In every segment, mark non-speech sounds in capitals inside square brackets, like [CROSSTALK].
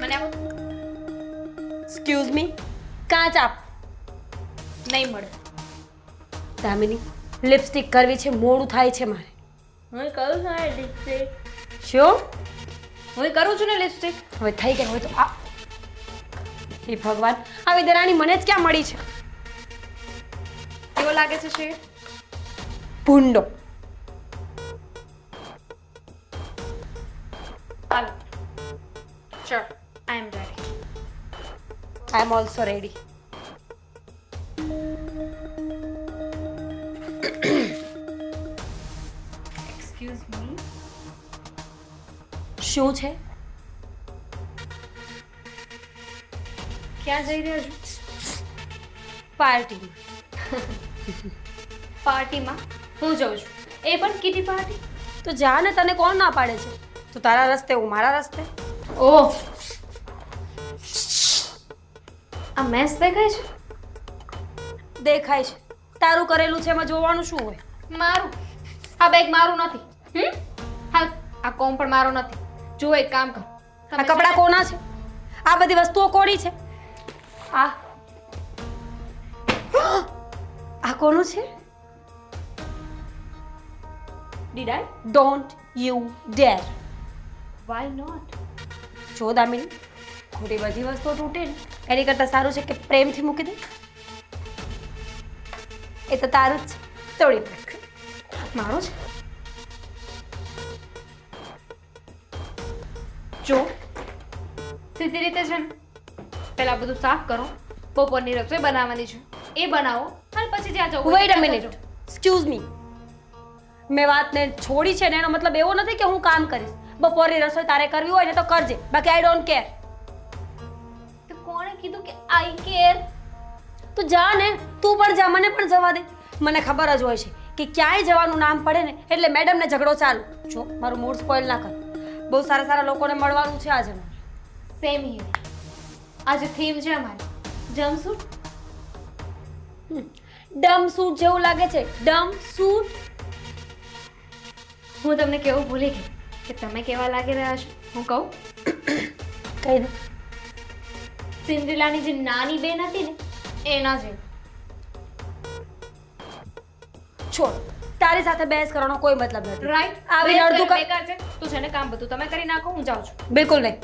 મને આપો excuse me કાચ આપ નહીં મળે. દામિની લિપસ્ટિક કરવી છે મોડું થાય છે મારે. હું કરું છું ને લિપસ્ટિક શું? હું કરું છું ને લિપસ્ટિક હવે થઈ ગઈ હોય તો આ. હે ભગવાન આવી દરાણી મને જ ક્યાં મળી છે? કેવો લાગે છે શેડ ભૂંડો. ચલ. Ready I am also ready excuse me શું છે? ક્યાં જઈ રહ્યા છો? પાર્ટીમાં પાર્ટીમાં? હું જાઉં છું. એ પણ કીટી પાર્ટી? તો જા ને તને કોણ ના પાડે છે? તું તારા રસ્તે હું મારા રસ્તે. ઓહ. આ મેસ દેખાય છે? દેખાય છે. તારું કરેલું છે એમાં જોવાનું શું હોય? મારું? આ બેગ મારું નથી. હમ? હા આ કોમ પણ મારો નથી. જો એક કામ કર. આ કપડાં કોના છે? આ બધી વસ્તુઓ કોની છે? આ. આ કોનું છે? Did I don't you dare why not જો દામિની ખોટી બધી વસ્તુઓ તૂટે ને એની કરતાં સારું છે કે પ્રેમથી મૂકી દે. એ તો તારું જ છે. તોડી નાખ. મારો છે જો સીધી રીતે છે ને પહેલાં બધું સાફ કરો બપોરની રસોઈ બનાવવાની છે. એ બનાવો અને પછી જ્યાં જવું હોય wait a minute excuse me મેં વાતને છોડી છે ને એનો મતલબ એવો નથી કે હું કામ કરીશ. બપોરની રસોઈ તારે કરવી હોય ને તો કરજે. બાકી આઈ ડોન્ટ કેર કીધું કે આઈ કેર તું જા ને તું પણ જા મને પણ જવા દે. મને ખબર જ હોય છે કે ક્યાંય જવાનું નામ પડે ને એટલે મેડમને ઝઘડો ચાલુ. જો મારું મૂડ સ્પોઇલ ના કર. બહુ સારા સારા લોકોને મળવાનું છે આજે સેમ હિયર આજે થીમ છે અમારી. જમસૂટ ડમ સૂટ જેવું લાગે છે. ડમ સૂટ હું તમને કેવું ભૂલી ગઈ કે તમે કેવા લાગી રહ્યા છો? હું કહું? કહી દે સિન્ડ્રેલાની જે નાની બેન હતી ને એના જેવું. છોડ તારી સાથે બહેસ કરવાનો કોઈ મતલબ નથી. રાઈટ આવી અડધું કર- બેકાર છે. તું છે ને કામ બધું તમે કરી નાખો હું જાઉં છું. બિલકુલ નહીં.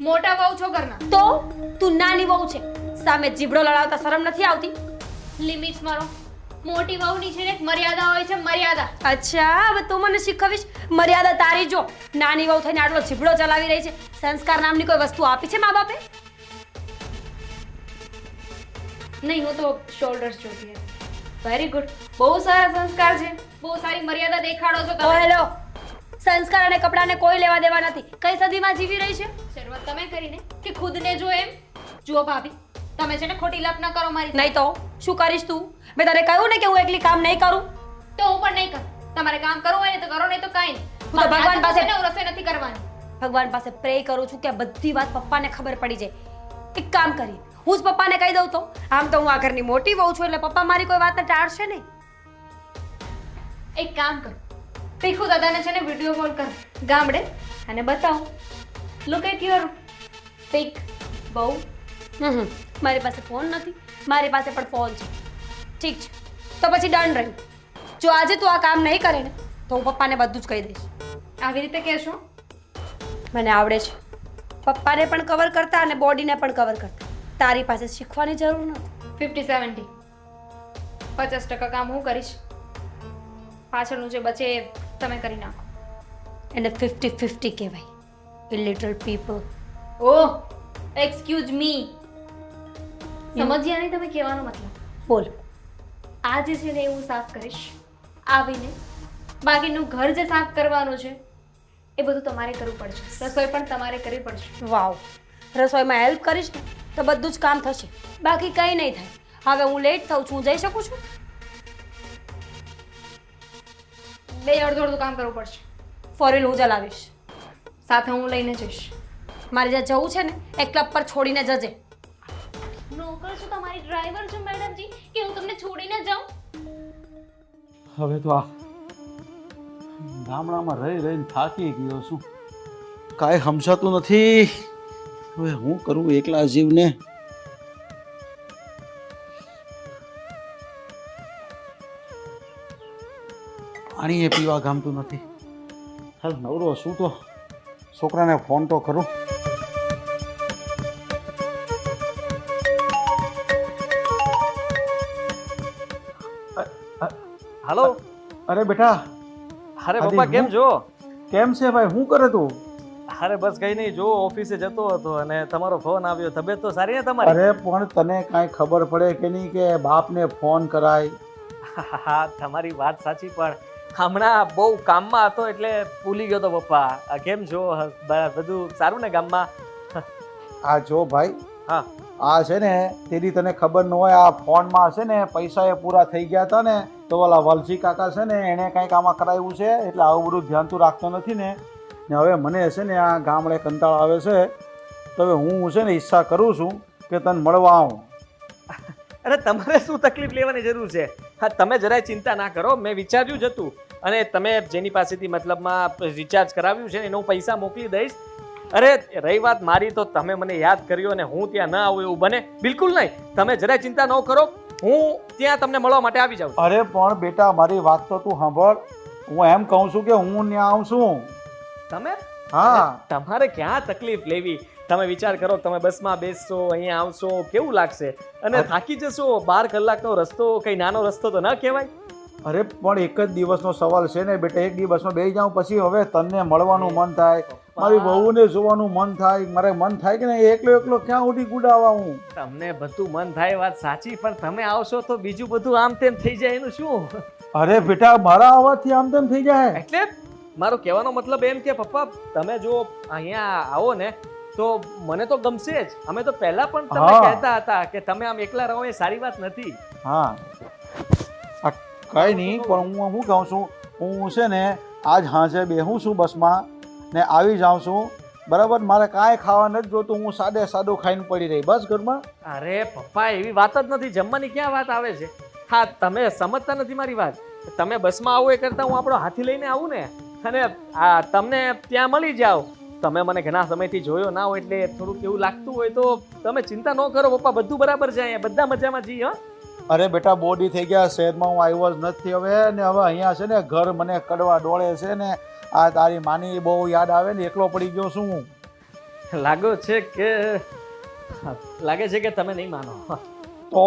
મોટા વહુ છો ઘરના. તો તું નાની વહુ છે. સામે જીબડો લડાવતા શરમ નથી આવતી? લિમિટ્સ મારો. મોટી વહુની છે ને મર્યાદા હોય છે મર્યાદા. અચ્છા હવે તું મને શીખવીશ. મર્યાદા તારી જો. નાની વહુ થઈને આટલો જીબડો ચલાવી રહી છે. સંસ્કાર નામની કોઈ વસ્તુ આપી છે મા બાપે? નહીં હું તો શોલ્ડર્સ જોતી હતી. વેરી ગુડ બહુ સારા સંસ્કાર છે. બહુ સારી મર્યાદા દેખાડો છો તમે. હેલો. સંસ્કાર અને કપડાને કોઈ લેવા દેવા નથી. કઈ સદીમાં જીવી રહી છે? શરૂઆત તમે કરીને કે ખુદને જો એમ? જુઓ ભાભી તમે છે ને ખોટી લપ ન કરો મારી નહીં તો? શું કરીશ તું? મેં તને કહ્યું ને કે હું એકલી કામ નહીં કરું. તો હું પણ નહીં કરું. તમારે કામ કરવું હોય ને તો કરો નહીં તો કાંઈ નહીં. હું તો ભગવાન પાસે- હું રસોઈ નથી કરવાની. ભગવાન પાસે પ્રે કરું છું કે બધી વાત પપ્પાને ખબર પડી જાય. એક કામ કરી હું જ પપ્પાને કહી દઉં તો. આમ તો હું આ ઘરની મોટી વહુ છું એટલે પપ્પા મારી કોઈ વાતને ટાળશે નહીં. એક કામ કર. પીખુ દાદાને છે ને વીડિયો કોલ કર. ગામડે અને બતાવ. લુક એટ યોર પીક બહુ. હમ હમ. મારી પાસે ફોન નથી મારી પાસે પણ ફોન છે. ઠીક છે. તો પછી ડન રહ્યું જો આજે તું આ કામ નહીં કરે ને તો હું પપ્પાને બધું જ કહી દઈશ. આવી રીતે કહેશો? મને આવડે છે. પપ્પાને પણ કવર કરતા અને બોડીને પણ કવર કરતા. તારી પાસે શીખવાની જરૂર નથી. ફિફ્ટી સેવન્ટી પચાસ ટકા કામ હું કરીશ. પાછળનું જે બચે એ તમે કરી નાખો. એને ફિફ્ટી ફિફ્ટી કહેવાય. એ પીપલ ઓહ એક્સક્યુઝ મી સમજ્યા નહીં તમે કહેવાનો મતલબ? બોલ. આજે છે ને હું સાફ કરીશ. આવીને બાકીનું ઘર જે સાફ કરવાનું છે એ બધું તમારે કરવું પડશે. રસોઈ પણ તમારે કરવી પડશે. વાવ. રસોઈમાં હેલ્પ કરીશ ને તો બધું જ કામ થશે. બાકી કંઈ નહીં થાય. હવે હું લેટ થઉં છું. હું જઈ શકું છું? બે અડધું અડધું કામ કરવું પડશે. ફોરેલ હું ચલાવીશ. સાથે હું લઈને જઈશ. મારે જ્યાં જવું છે ને એ ક્લબ પર છોડીને જજે. નોકર છું તમારી ડ્રાઈવર છું મેડમજી કે હું તમને છોડીને જાઉં? હવે તો આ ગામડામાં રહી રહીને થાકી ગયો છું. કાંઈ સમજાતું નથી. હવે હું કરું એકલા જીવને? પાણી એ પીવા ગમતું નથી. હાલ નવરો શું તો? છોકરાને ફોન તો કરું. હાલો. અરે બેટા અરે પપ્પા કેમ છો? કેમ છે ભાઈ? શું કરે તું? અરે બસ કઈ નહીં જો ઓફિસે જતો હતો અને તમારો ફોન આવ્યો તબિયત તો સારી ને તમારી? અરે પણ તને કાંઈ ખબર પડે કે નહીં કે બાપને ફોન કરાય? હા તમારી વાત સાચી પણ હમણાં બહુ કામમાં હતો એટલે ભૂલી ગયો તો પપ્પા. કેમ છો? બધું સારું ને ગામમાં? આ જો ભાઈ હા. આ છે ને તેની તને ખબર ન હોય આ ફોનમાં છે ને પૈસા એ પૂરા થઈ ગયા હતા ને તો ઓલા વલસી કાકા છે ને એણે કંઈક આમાં કરાવ્યું છે એટલે આવું બધું ધ્યાન તું રાખતો નથી ને ને હવે મને છે ને આ ગામડે કંટાળ આવે છે તો હવે હું છે ને ઈચ્છા કરું છું કે તને મળવા આવું. [LAUGHS] અરે તમારે શું તકલીફ લેવાની જરૂર છે? હા તમે જરાય ચિંતા ના કરો મેં વિચાર્યું જ હતું. અને તમે જેની પાસેથી મતલબમાં રિચાર્જ કરાવ્યું છે એનો હું પૈસા મોકલી દઈશ. અરે રહી વાત મારી તો તમે મને યાદ કર્યો અને હું ત્યાં ના આવું એવું બને. બિલકુલ નહીં. તમે જરાય ચિંતા ન કરો. હું ત્યાં તમને મળવા માટે આવી જાઉં. અરે પણ બેટા મારી વાત તો તું સાંભળ. હું એમ કહું છું કે હું ત્યાં આવું છું. તમે? હા. તમારે ક્યાં તકલીફ લેવી? તમે વિચાર કરો તમે બસમાં બેસશો અહીંયા આવશો કેવું લાગશે? અને થાકી જશો બાર કલાકનો રસ્તો કઈ નાનો રસ્તો તો ન કહેવાય? અરે પણ એક જ દિવસનો સવાલ છે ને બેટા એક દિવસમાં બે જાઉં પછી હવે તને મળવાનું મન થાય. મારી વહુને જોવાનું મન થાય. મારે મન થાય કે નહીં? એકલો એકલો ક્યાં ઉઠી ગુડાવા હું? તમને બધું મન થાય વાત સાચી પણ તમે આવશો તો બીજું બધું આમ તેમ થઈ જાય એનું શું? અરે બેટા મારા અવાજથી આમ તેમ થઈ જાય. એટલે મારો કહેવાનો મતલબ એમ કે પપ્પા તમે જો અહીંયા આવો ને તો મને તો ગમશે જ. અમે તો પહેલા પણ તમને કહેતા હતા કે તમે આમ એકલા રહો એ સારી વાત નથી. હા. આ કઈ નહીં પણ હું શું કહું છું? હું છે ને આજ હાંજે બેહું છું બસમાં ને આવી જાઉં છું. બરાબર? મારે કાંઈ ખાવા નથી જોતું. હું સાદે સાદું ખાઈને પડી રહી. બસ ઘરમાં? અરે પપ્પા એવી વાત જ નથી. જમવાની ક્યાં વાત આવે છે? હા તમે સમજતા નથી મારી વાત. તમે બસમાં આવો એ કરતા હું આપણો હાથી લઈને આવું ને. અને આ તમને ત્યાં મળી જાઓ. તમે મને ઘણા સમયથી જોયો ના હોય એટલે થોડુંક એવું લાગતું હોય તો તમે ચિંતા ન કરો પપ્પા બધું બરાબર છે અહીંયા. બધા મજામાં છીએ હા? અરે બેટા બોડી થઈ ગયા શહેરમાં હું આવ્યો જ નથી હવે ને હવે અહીંયા છે ને ઘર મને કડવા ડોળે છે ને આ તારી માની બહુ યાદ આવે ને એકલો પડી ગયો છું હું. લાગો છે કે લાગે છે કે તમે નહીં માનો. તો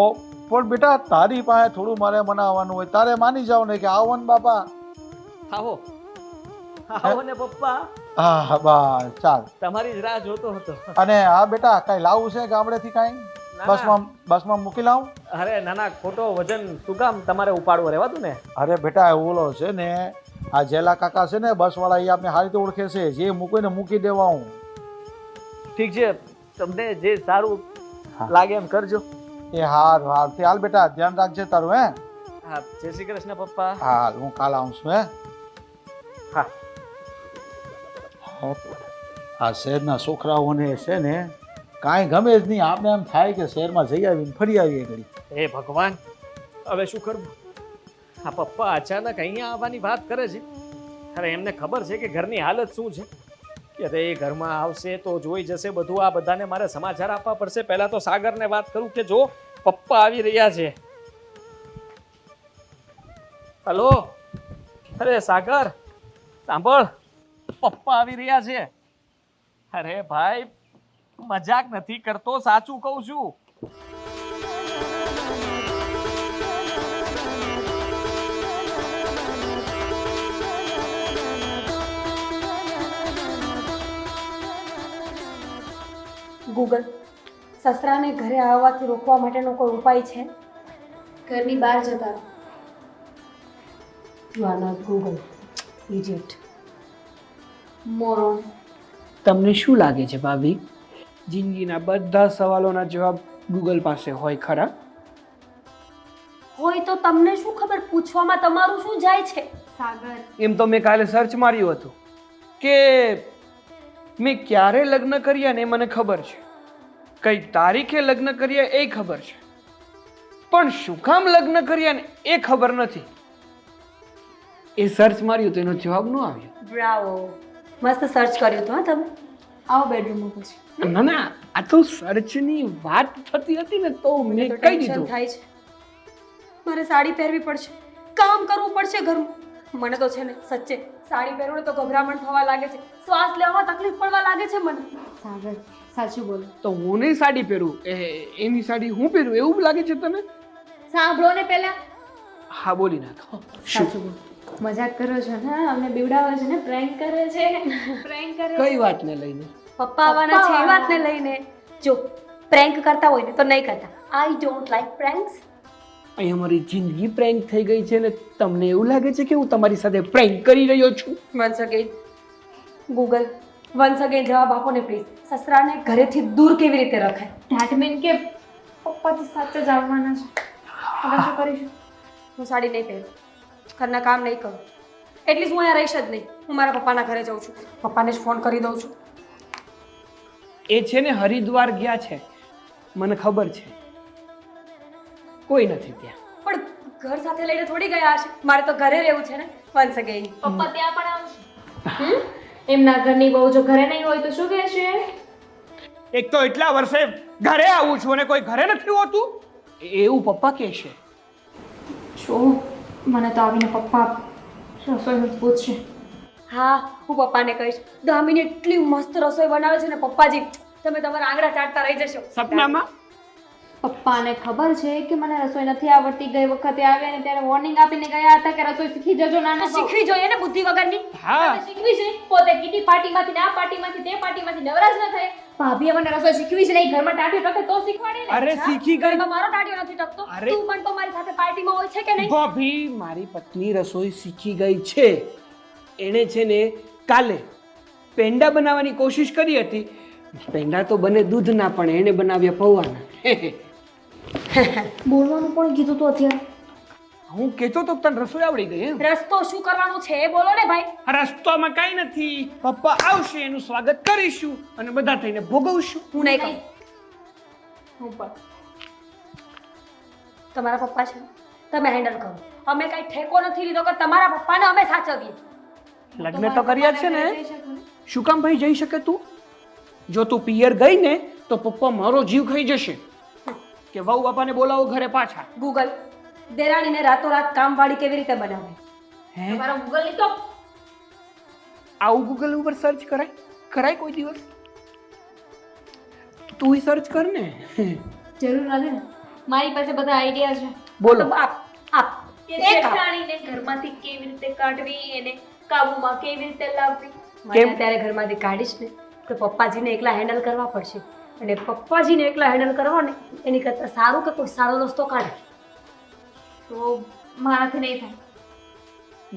પણ બેટા તારી પાસે થોડું મારે મનાવવાનું હોય. તારે માની જાવ ને કે આવો ને બાપા. આવો. આવો ને પપ્પા. હા બસ ચાલ. તમારી જ રાહ જોતો હતો. અને હા બેટા કાંઈ લાવવું છે ગામડેથી કાંઈ. બસમાં બસમાં મૂકી લાવું? અરે ના ના ખોટો વજન શું કામ? તમારે ઉપાડવો રહેવાતું ને. અરે બેટા ઓલો છે ને આ જેલા કાકા છે ને બસ વાળા એ આપણે સારી રીતે ઓળખે છે. જે મૂકીને મૂકી દેવા હું. ઠીક છે તમને જે સારું લાગે એમ કરજો. એ હાર હાર. તે હાલ બેટા ધ્યાન રાખજે તારું હે? હા જય શ્રી કૃષ્ણ પપ્પા. હાલ હું કાલ આવું છું હે? હા. આ શહેરના છોકરાઓને છે ને કાંઈ ગમે જ નહીં. આપણે એમ થાય કે શહેરમાં જઈ આવીને ફરી આવીએ ઘડી. હે ભગવાન, હવે શું કરવું આ પપ્પા અચાનક અહીંયા આવવાની વાત કરે છે. અરે એમને ખબર છે કે ઘરની હાલત શું છે? કે અરે એ ઘરમાં આવશે તો જોઈ જશે બધું. આ બધાને મારે સમાચાર આપવા પડશે. પહેલાં તો સાગરને વાત કરું કે જો પપ્પા આવી રહ્યા છે. હલો? અરે સાગર, સાંભળ. પપ્પા આવી રહ્યા છે. અરે ભાઈ મજાક નથી કરતો સાચું કહું છું. ગૂગલ સસરાને ઘરે આવવાથી રોકવા માટેનો કોઈ ઉપાય છે? ઘરની બહાર જતા રહો. You are not Google idiot તમને શું લાગે છે ભાભી? જિંદગીના બધા સવાલોના જવાબ ગૂગલ પાસે હોય ખરા? હોય તો તમને શું ખબર? પૂછવામાં તમારું શું જાય છે? સાગર. એમ તો મેં કાલે સર્ચ માર્યું હતું કે મેં ક્યારે લગ્ન કર્યા ને એ મને ખબર છે. કઈ તારીખે લગ્ન કર્યા એ ખબર છે. પણ શું કામ લગ્ન કર્યા ને એ ખબર નથી. એ સર્ચ માર્યું તો એનો જવાબ ન આવ્યો. બ્રાવો મસ્ત સર્ચ કર્યું હતું હા તમે. આવો બેડરૂમમાં પછી ના ના આ તો સર્ચની વાત થતી હતી ને તો મેં કહી દીધું. થાય છે. મારે સાડી પહેરવી પડશે. કામ કરવું પડશે ઘરમાં મને તો છે ને સચ્ચે સાડી પહેરવું ને તો ગભરામણ થવા લાગે છે. શ્વાસ લેવામાં તકલીફ પડવા લાગે છે મને. સાગર સાચું બોલો. તો હું નહીં સાડી પહેરું? એ એની સાડી હું પહેરું? એવું લાગે છે તને? સાંભળો ને પહેલા. હા બોલી નાખો. સાચું બોલો. મજાક કરો છો? ને અમને બીવડાવો છે ને પ્રેન્ક કરે છે. પ્રેન્ક કરે કઈ વાતને લઈને? પપ્પા આવવાના છે એ વાતને લઈને. જો પ્રેન્ક કરતા હોય ને તો નહીં કરતા. આઈ ડોન્ટ લાઈક પ્રેન્ક્સ અહીંયા મારી જિંદગી પ્રેન્ક થઈ ગઈ છે ને તમને એવું લાગે છે કે હું તમારી સાથે પ્રેન્ક કરી રહ્યો છું? Once again Google once again જવાબ આપો ને પ્લીઝ સસરાને ઘરેથી દૂર કેવી રીતે રખાય? ધેટ મીન કે પપ્પાથી સાથે જ આવવાના છે. હવે શું કરીશું? હું સાડી નહીં પહેરું. ઘરના કામ નહીં કરું. એટલી હું અહીંયા રહીશ જ નહીં. હું મારા પપ્પાના ઘરે જાઉં છું. પપ્પાને જ ફોન કરી દઉં છું. એ છે ને હરિદ્વાર ગયા છે. મને ખબર છે. કોઈ નથી ત્યાં. પણ ઘર સાથે લઈને થોડી ગયા છે મારે તો ઘરે રહેવું છે ને. વન્સ અગેન પપ્પા ત્યાં પણ આવશે. એમના ઘરની બહુ જો ઘરે નહીં હોય તો શું કહેશે? એક તો એટલા વર્ષે ઘરે આવું છું અને કોઈ ઘરે નથી હોતું. એવું પપ્પા કહેશે. શું? મને તો આવીને પપ્પા રસોઈનું પૂછશે. હા હું પપ્પાને કહીશ. દામિની એટલી મસ્ત રસોઈ બનાવે છે ને પપ્પાજી તમે તમારા આંગળા ચાટતા રહી જશો. સપનામાં? પપ્પાને ખબર છે કે મને રસોઈ નથી આવડતી. ગઈ વખતે આવ્યા ને ત્યારે વોર્નિંગ આપીને ગયા હતા કે રસોઈ શીખી જજો નાના શીખવી જોઈએ ને બુદ્ધિ વગરની. હા. શીખવી છે. પોતે કીટી પાર્ટીમાંથી ને આ પાર્ટીમાંથી તે પાર્ટીમાંથી નવરાજ ન થાય. ભાભીએ મને રસોઈ શીખવી છે નહીં. ઘરમાં ટાંટ્યો ટકે તો શીખવાડે ને. અરે શીખી ગઈ. ઘરમાં મારો ટાટિયો નથી ટકતો. અરે. તું પણ તો મારી સાથે પાર્ટીમાં હોય છે કે નહીં? ભાભી મારી પત્ની રસોઈ શીખી ગઈ છે. એણે છે ને કાલે પેંડા બનાવવાની કોશિશ કરી હતી. પેંડા તો બને દૂધના પણ એણે બનાવ્યા પૌવાના. [LAUGHS] [LAUGHS] બોલવાનું પણ કીધું તો અત્યારે? હું કહેતો તો તને રસોઈ આવડી ગઈ એમ. રસ્તો શું કરવાનું છે એ બોલો ને ભાઈ. રસ્તોમાં કઈ નથી. પપ્પા આવશે એનું સ્વાગત કરીશું અને બધા થઈને ભોગવશું. હું નહીં કહું હું પણ. તમારા પપ્પા છે તમે હેન્ડલ કરો. અમે કઈ ઠેકો નથી લીધો કે તમારા પપ્પાને અમે સાચવીએ. લગ્ન તો કર્યા જ છે ને. શું કામ ભાઈ જઈ શકે તું? જો તું પિયર ગઈ ને તો પપ્પા મારો જીવ ખાઈ જશે. કે વહુ બાપાને બોલાવો ઘરે પાછા. ગૂગલ દેરાણીને રાતોરાત કામવાળી કેવી રીતે બનાવે? હે? તમારા ગૂગલની તો આવું ગૂગલ ઉપર સર્ચ કરાય? કરાય કોઈ દિવસ? તું સર્ચ કર ને. જરૂર નથી ને. મારી પાસે બધા આઈડિયા છે. બોલો. તો આપ આપ. એક આપ. ઘરમાંથી કેવી રીતે કાઢવી એને કાબુમાં કેવી રીતે લાવવી? મને અત્યારે ઘરમાંથી કાઢીશ ને તો પપ્પાજીને એકલા હેન્ડલ કરવા પડશે. અને પપ્પાજીને એકલા હેન્ડલ કરવા ને એની કરતાં સારું કે કોઈ સારો રસ્તો કાઢે? તો મારાથી નહીં થાય.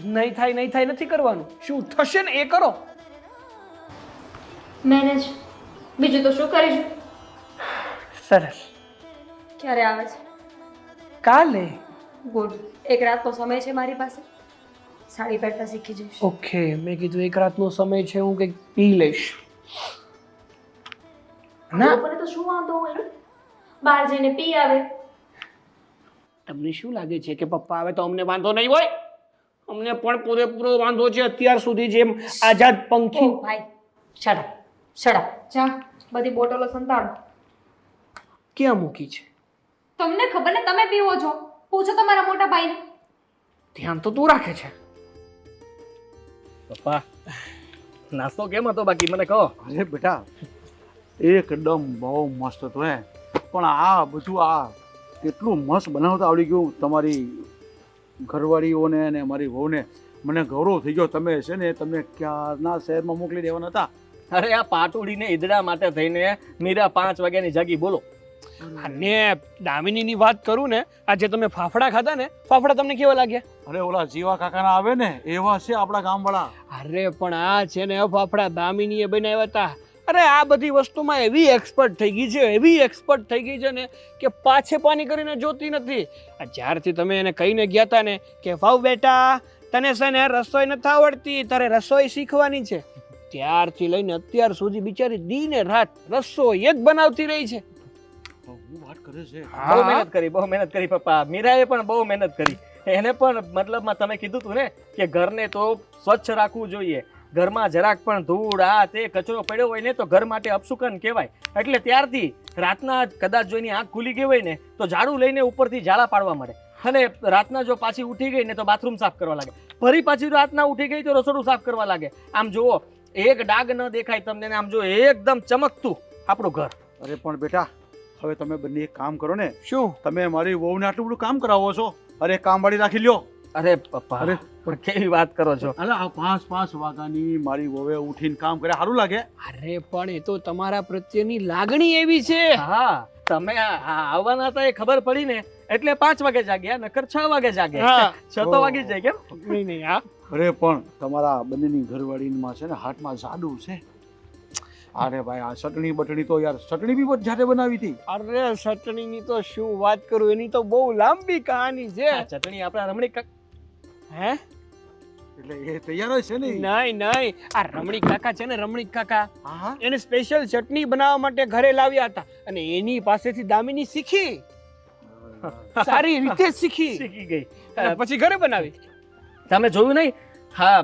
નહીં થાય નહીં થાય નથી કરવાનું. શું થશે ને એ કરો. મેનેજ. બીજું તો શું કરીશું? સરસ. ક્યારે આવે છે? કાલે. ગુડ. એક રાતનો સમય છે મારી પાસે. સાડી પહેરતા શીખી જઈશ. ઓકે મેં કીધું એક રાતનો સમય છે હું કંઈક પી લઈશ. ના. લોકોને તો શું વાંધો હોય બહાર જઈને પી આવે. તમને શું લાગે છે કે પપ્પા આવે તો અમને વાંધો નહીં હોય? અમને પણ પૂરેપૂરો વાંધો છે અત્યાર સુધી જેમ આઝાદ પંખી. ભાઈ શડા શડા ચા બધી બોટલો સંતાડો. ક્યાં મૂકી છે? તમને ખબર ને તમે પીવો છો. પૂછો તમારા મોટા ભાઈને. ધ્યાન તો તું રાખે છે. પપ્પા નાસ્તો કેમ હતો બાકી? મને કહો. અરે બેટા એકદમ બહુ મસ્ત હતો હે. પણ આ બધું આ કેટલું મસ્ત બનાવતા આવડી ગયું તમારી ઘરવાળીઓને અને મારી વહુને. મને ગૌરવ થઈ ગયો. તમે છે ને તમે ક્યારના શહેરમાં મોકલી દેવાના હતા? અરે આ પાટોડીને ઈદડા માટે થઈને મીરા પાંચ વાગ્યાની જાગી. બોલો. અને દામિનીની વાત કરું ને આજે તમે ફાફડા ખાધા ને ફાફડા તમને કેવા લાગ્યા? અરે ઓલા જીવા કાકાના આવે ને એવા છે આપણા ગામવાળા. અરે પણ આ છે ને ફાફડા દામિનીએ બનાવ્યા હતા. અરે આ બધી વસ્તુમાં એવી એક્સપર્ટ થઈ ગઈ છે એવી એક્સપર્ટ થઈ ગઈ છે ને કે પાછે પાની કરીને જોતી નથી. આ જ્યારથી તમે એને કહીને ગયા હતા ને કે વાવ બેટા તને છે ને રસોઈ નથી આવડતી તારે રસોઈ શીખવાની છે. ત્યારથી લઈને અત્યાર સુધી બિચારી દી ને રાત રસોઈ જ બનાવતી રહી છે. હું વાત કરે છે. બહુ મહેનત કરી બહુ મહેનત કરી પપ્પા. મીરાએ પણ બહુ મહેનત કરી. એને પણ મતલબમાં તમે કીધું તું ને કે ઘરને તો સ્વચ્છ રાખવું જોઈએ. ઘરમાં જરાક પણ ધૂળ આ તે કચરો પડ્યો હોય ને તો ઘર માટે અપશુકન કહેવાય. એટલે ત્યારથી રાતના કદાચ જોઈને આંખ ખુલી ગઈ હોય ને તો ઝાડુ લઈને ઉપરથી ઝાડા પાડવા મળે. અને રાતના જો પાછી ઉઠી ગઈ ને તો બાથરૂમ સાફ કરવા લાગે. ફરી પાછી રાતના ઉઠી ગઈ તો રસોડું સાફ કરવા લાગે. આમ જુઓ એક ડાગ ન દેખાય તમને આમ જો એકદમ ચમકતું આપણું ઘર. અરે પણ બેટા હવે તમે બંને એક કામ કરો ને. શું? તમે મારી વહુને આટલું બધું કામ કરાવો છો. અરે કામ વાળી રાખી લ્યો. અરે પપ્પા અરે પણ કેવી વાત કરો છો? અલે આ પાંચ પાંચ વાગ્યાની મારી વહુએ ઉઠીને કામ કરે સારું લાગે? અરે પણ એ તો તમારા પ્રત્યેની લાગણી એવી છે. હા તમે આવવાના હતા એ ખબર પડી ને એટલે પાંચ વાગે જાગ્યા નકર છ વાગે જાગ્યા છ તો વાગી જાય કેમ? નહીં નહીં હા. અરે પણ તમારા બંનેની ઘરવાળીમાં છે ને હાથમાં જાદુ છે. અરે ભાઈ આ ચટણી બટણી તો યાર ચટણી બી બધ જાતે બનાવી હતી. અરે ચટણીની તો શું વાત કરું એની તો બહુ લાંબી કહાની છે. ચટણી આપણા રમણીક કાક- હે? એટલે એ તૈયાર હોય છે ને નહીં નહીં. આ રમણીક કાકા છે ને રમણીક કાકા. એને સ્પેશિયલ ચટણી બનાવવા માટે ઘરે લાવ્યા હતા. અને એની પાસેથી દામિની શીખી. સારી રીતે શીખી. શીખી ગઈ. પછી ઘરે બનાવી. તમે જોયું નહીં? હા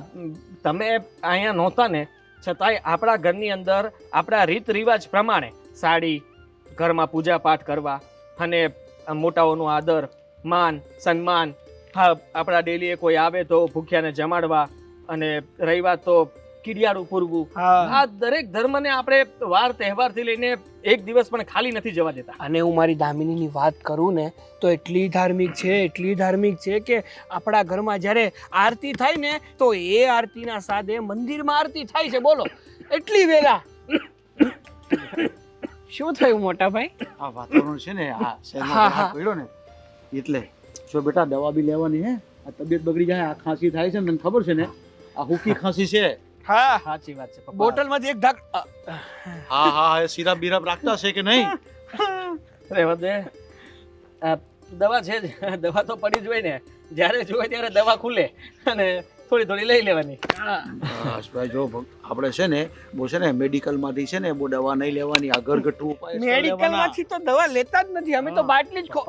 તમે અહીંયા નહોતા ને. છતાંય આપણા ઘરની અંદર આપણા રીત રિવાજ પ્રમાણે સાડી ઘરમાં પૂજા પાઠ કરવા અને મોટાઓનો આદર માન સન્માન આપણા ડેલીએ કોઈ આવે તો ભૂખ્યાને જમાડવા અને રહી વાત તો કીડિયારું પૂરવું. હા. આ દરેક ધર્મને આપણે વાર તહેવારથી લઈને એક દિવસ પણ ખાલી નથી જવા દેતા. અને હું મારી દામિનીની વાત કરું ને તો એટલી ધાર્મિક છે એટલી ધાર્મિક છે કે આપણા ઘરમાં જ્યારે આરતી થાય ને તો એ આરતીના સાદે મંદિરમાં આરતી થાય છે બોલો. એટલી વેલા. શું થયું મોટા ભાઈ આ વાતાવરણ છે ને આ શહેરમાં હા, હા. પડ્યો ને એટલે જો બેટા દવા બી લેવાની હે. આ તબિયત બગડી જાય આ ખાંસી થાય છે ને તને ખબર છે ને? આ હુકી ખાંસી છે. હા. સાચી વાત છે પપ્પા. બોટલમાંથી એક ધાક હા હા એ સિરપ બિરપ રાખતા છે કે નહીં? રહેવા દે આ દવા છે જ. દવા તો પડી જ હોય ને. જ્યારે જોઈએ ત્યારે દવા ખુલે અને થોડી થોડી લઈ લેવાની. બસ ભાઈ જો આપણે છે ને બહુ છે ને મેડિકલમાંથી છે ને બહુ દવા નહીં લેવાની. આ ઘરગથ્થુ ઉપાય છે મેડિકલમાંથી તો દવા લેતા જ નથી. અમે તો. બાટલી જ ખો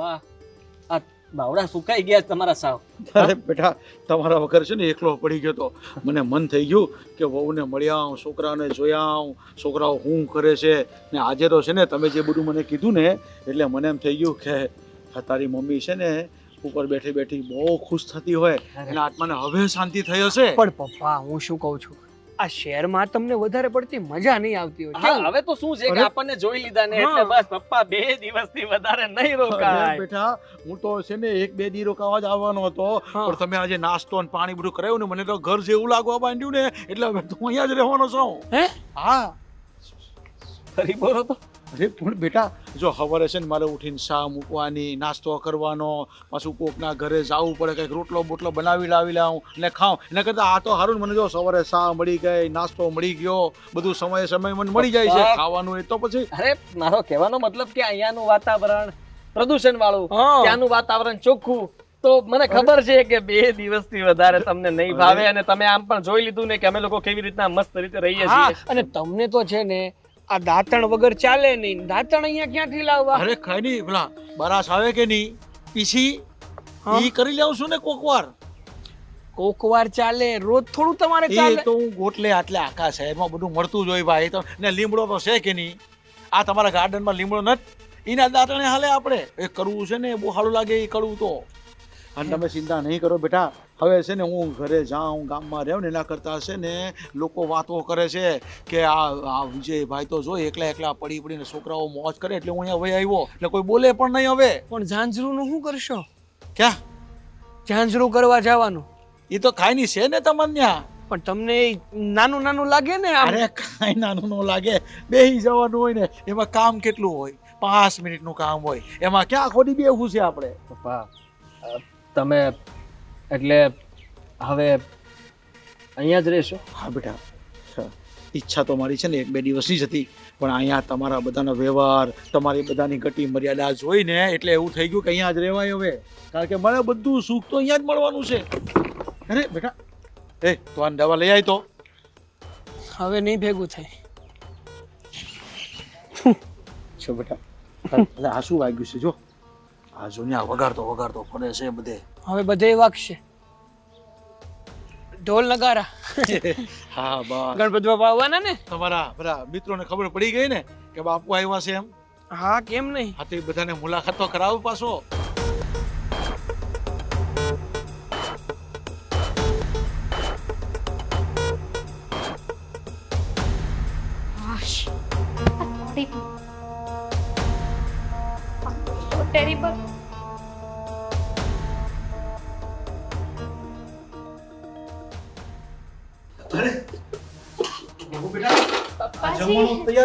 બાવડા સુકાઈ ગયા તમારા સાવ. અરે બેટા તમારા વગર છે ને એકલો પડી ગયો તો મને મન થઈ ગયું કે વહુને મળ્યા આવું છોકરાને જોયા આવું છોકરાઓ શું કરે છે ને આજે તો છે ને તમે જે બધું મને કીધું ને એટલે મને એમ થઈ ગયું કે તારી મમ્મી છે ને ઉપર બેઠી બેઠી બહુ ખુશ થતી હોય અને આત્માને હવે શાંતિ થઈ હશે. પણ પપ્પા હું શું કહું છું? આ શહેરમાં તમને વધારે પડતી મજા નહીં આવતી હોય. હા, હવે તો શું છે કે આપણને જોઈ લીધા ને એટલે બસ પપ્પા બે દિવસથી વધારે નહીં રોકાય. બેટા હું તો છે ને એક બે દી રોકાવા જ આવવાનો હતો. પણ તમે આજે નાસ્તો ને પાણી બધું કરાયું ને મને તો ઘર જેવું લાગવા માંડ્યું ને એટલે હવે તો અહીંયા જ રહેવાનો છું. હે? હા. ફરી બોલો તો. અરે પણ બેટા જો સવારે છે ને મારે ઉઠીને શા મૂકવાની નાસ્તો કરવાનો પાછું કોકના ઘરે જવું પડે કંઈક રોટલો બોટલો બનાવી લાવી લાવું ને ખાઉં. એના કરતાં આ તો સારું મને જો સવારે શા મળી ગઈ નાસ્તો મળી ગયો બધું સમયે સમય મને મળી જાય છે. ખાવાનું એ તો પછી અરે મારો કહેવાનો મતલબ કે અહીંયાનું વાતાવરણ પ્રદૂષણ વાળું ત્યાંનું વાતાવરણ ચોખ્ખું તો મને ખબર છે કે બે દિવસથી વધારે તમને નહીં ભાવે અને તમે આમ પણ જોઈ લીધું ને કે અમે લોકો કેવી રીતના મસ્ત રીતે રહીએ છીએ. અને તમને તો છે ને આ દાંતણ વગર ચાલે નહીં. દાંતણ અહીંયા ક્યાંથી લાવવા? અરે ખાઈ નહીં પેલા બરાસ આવે કે નહીં? પીસી. ઈ કરી લેવું છું ને કોકવાર કોકવાર ચાલે. રોજ થોડું તમારે ચાલે. તો હું ગોટલે આટલે આખા એમાં બધું મળતું જ હોય ભાઈ. તો ને લીમડો તો છે કે નહીં? આ તમારા ગાર્ડનમાં લીમડો નથી? એના દાંતણે હાલે આપણે. એ કરવું છે ને બહુ સારું લાગે એ કરવું તો. અને તમે ચિંતા નહીં કરો બેટા. હવે છે ને હું ઘરે જાઉં ગામમાં રહું ને એના કરતાં છે ને લોકો વાતો કરે છે કે આ આ વિજયભાઈ તો જો એકલા એકલા પડી પડીને છોકરાઓ મોજ કરે એટલે હું અહીંયા વહી આવ્યો. એટલે કોઈ બોલે પણ નહીં હવે. પણ ઝાંઝરું શું કરશો? ક્યાં? ઝાંઝરું કરવા જવાનું. એ તો ખાઈ નહીં છે ને તમને ત્યાં. પણ તમને નાનું નાનું લાગે ને અરે કાંઈ નાનું ન લાગે. બેહી જવાનું હોય ને એમાં કામ કેટલું હોય? પાંચ મિનિટનું કામ હોય. એમાં ક્યાં ખોડી બેહવું છે આપણે? પપ્પા તમે એટલે હવે અહીંયા જ રહેશો. હા બેટા. ઈચ્છા તો મારી છે ને એક બે દિવસની જ હતી. પણ અહીંયા તમારા બધાનો વ્યવહાર તમારી બધાની ગતિ મર્યાદા જોઈને એટલે એવું થઈ ગયું કે અહીંયા જ રહેવાય હવે. કારણ કે મને બધું સુખ તો અહીંયા જ મળવાનું છે. અરે બેટા. એ તો આને દવા લઈ આવી તો. હવે નહીં ભેગું થાય. છો બેટા? એટલે આ શું વાગ્યું છે? જો. આ જો ને વગાડતો વગાડતો ફરે છે બધે. હવે બધે વાગશે ઢોલ નગારા. હા બસ. ગણપતિ બાપા આવવાના ને? તમારા બધા મિત્રોને ખબર પડી ગઈ ને કે બાપુ આવ્યા છે એમ? હા કેમ નહીં? હા તો એ બધાને મુલાકાત તો કરાવો પાછો.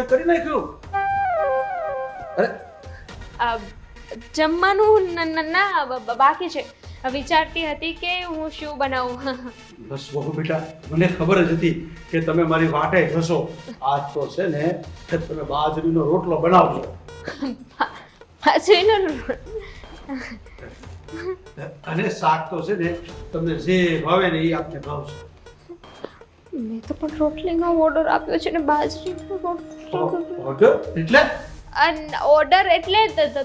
તૈયાર કરી નાખ્યું? અરે. જમવાનું ન- બાકી છે. વિચારતી હતી કે હું શું બનાવું? બસ બહુ બેટા મને ખબર જ હતી કે તમે મારી વાટે જશો આજ તો છે ને તમે બાજરીનો રોટલો બનાવજો બાજરીનો અને શાક તો છે ને તમને જે ભાવે ને એ આપને ભાવશે. મેં તો પણ રોટલીનો ઓર્ડર આપ્યો છે ને બાજરીનો રોટલો. ઓર્ડર એટલે? ઓર્ડર એટલે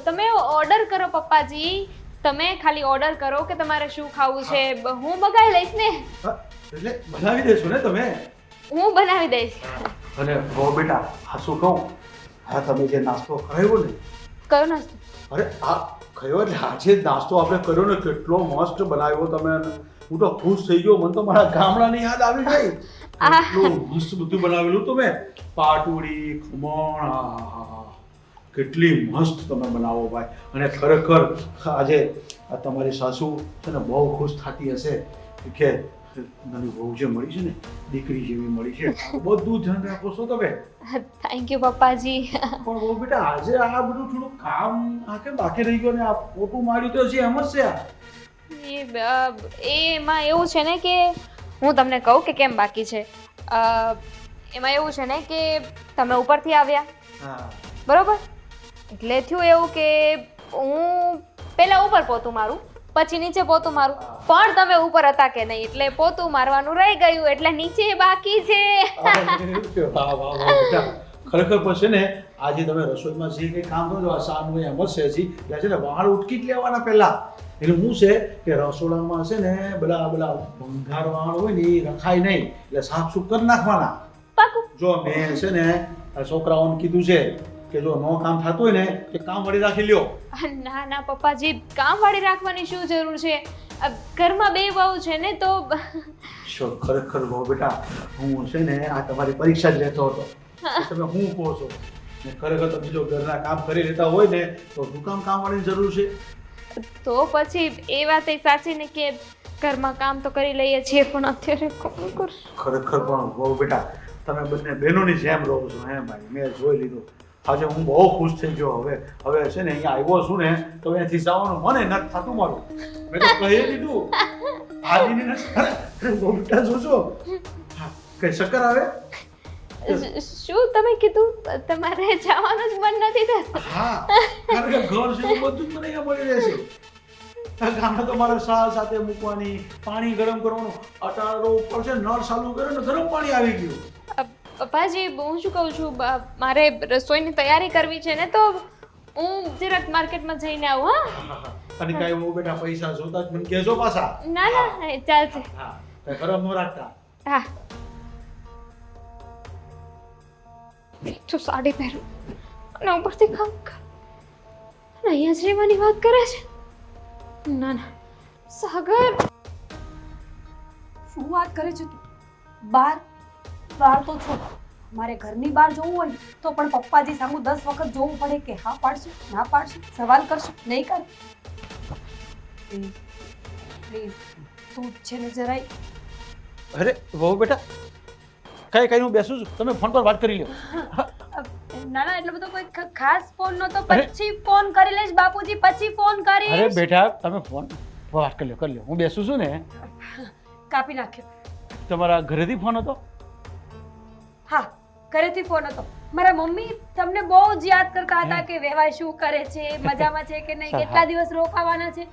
તમે ઓર્ડર કરો પપ્પાજી. તમે ખાલી ઓર્ડર કરો કે તમારે શું ખાવું છે. હું. બગાઈ લઈશ ને. એટલે બનાવી દેશો ને તમે? હું બનાવી દઈશ. અને બહુ બેટા હા શું કહું? હા તમે જે નાસ્તો કરાવ્યો ને. કયો નાસ્તો? અરે આ કયો એટલે આજે નાસ્તો આપણે કર્યો ને કેટલો મસ્ત બનાવ્યો તમે હું તો ખુશ થઈ ગયો. મને તો મારા ગામડાની યાદ આવી ગઈ. મસ્ત બધું બનાવેલું તમે પાટુડી ખમણ કેટલી મસ્ત તમે બનાવો ભાઈ. અને ખરેખર આજે આ તમારી સાસુ છે ને બહુ ખુશ થતી હશે કે નાની વહુ જે મળી છે ને દીકરી જેવી મળી છે. બધું ધ્યાન રાખો છો તમે. થેન્ક યુ પપ્પાજી. પણ બહુ બેટા આજે આ બધું થોડું કામ આ કેમ બાકી રહી ગયું ને આ ફોટો માર્યું તો હજી એમ જ છે એ એમાં એવું છે ને કે હું તમને કહું કે કેમ બાકી છે? એમાં એવું છે ને કે તમે ઉપરથી આવ્યા. બરોબર? એટલે થયું એવું કે હું પહેલાં ઉપર પોતું મારું પછી નીચે પોતું મારું. પણ તમે ઉપર હતા કે નહીં એટલે પોતું મારવાનું રહી ગયું એટલે નીચે બાકી છે. વાહ પણ ખરેખર પછી ને આજે તમે રસોઈમાં જે કંઈ કામ કરો છો આ સાનું એમ જ છે હજી. એટલે છે ને વાળ ઉટકી જ લેવાના પહેલાં. એટલે શું છે કે રસોડામાં છે ને બધા બધા ભંગાર વાળ હોય ને એ રખાય નહીં. એટલે સાફ સુફ કરી નાખવાના. જો મેં છે ને આ છોકરાઓને કીધું છે કે જો નો કામ થતું હોય ને કે કામ વળી રાખી લ્યો. ના ના પપ્પાજી કામ વાળી રાખવાની શું જરૂર છે? ઘરમાં બે વહુ છે ને તો શો ખરેખર વહુ બેટા હું છે ને આ તમારી પરીક્ષા જ લેતો હતો. કે તમે હું કહો છો? ને ખરેખર તમે જો ઘરના કામ કરી લેતા હોય ને તો શું કામ કામ વાળીની જરૂર છે? તો પછી એ વાત એ સાચી ને કે ઘરમાં કામ તો કરી લઈએ છીએ પણ અત્યારે કોણ કરશે? ખરેખર પણ બહુ બેટા તમે બંને બહેનોની જેમ રહો છો હે ભાઈ? મેં જોઈ લીધું. આજે હું બહુ ખુશ થઈ ગયો. હવે હવે છે ને અહીંયા આવ્યો છું ને તો અહીંયાથી જવાનું મને નથી થતું મારું. મેં તો કહી દીધું. આદિની નથી બહુ બેટા જોજો. કઈ શક્કર આવે? શું તમે કીધું? તમારે જવાનું જ મન નથી થતું. હા કારણ કે ઘર છે બધું મને અહીંયા મળી રહેશે આ ગામમાં તો મારે શાળ સાથે મૂકવાની પાણી ગરમ કરવાનું અટારો ઉપર છે નળ ચાલુ કર્યો ને ગરમ પાણી આવી ગયું. પપ્પાજી હું શું કહું છું મારે રસોઈની તૈયારી કરવી છે ને તો હું જરાક માર્કેટમાં જઈને આવું હા? અને કાંઈ હું બેટા પૈસા જોતા જ મને કહેજો પાછા. ના ના ચાલશે. હા ખરાબ ન રાખતા. હા. એક તો સાડી પહેરું. અને ઉપરથી કામ કર અને અહીંયા જ રહેવાની વાત કરે છે? ના ના. સાગર! શું વાત કરે છે તું? બહાર બહાર તો છો. મારે ઘરની બહાર જોવું હોય તો પણ પપ્પાજી સામું દસ વખત જોવું પડે કે હા પાડશું ના પાડશું સવાલ કરશું નહીં કર. પ્લીઝ પ્લીઝ તું છે ને જરાય. અરે બહુ બેટા કઈ કઈ હું બેસું છું. તમે ફોન પર વાત કરી લો ના ના એટલો બધો કોઈ ખાસ ફોન નતો પછી ફોન કરી લઈશ બાપુજી પછી ફોન અરે બેટા તમે ફોન વાત કરી લો કરી લો હું બેસું છું ને. કાપી નાખ્યો. તમારા ઘરેથી ફોન હતો? હા ઘરેથી ફોન હતો. મારા મમ્મી તમને બહુ જ યાદ કરતા હતા કે વેવાય શું કરે છે મજામાં છે કે નહીં કેટલા દિવસ રોકાવાના છે.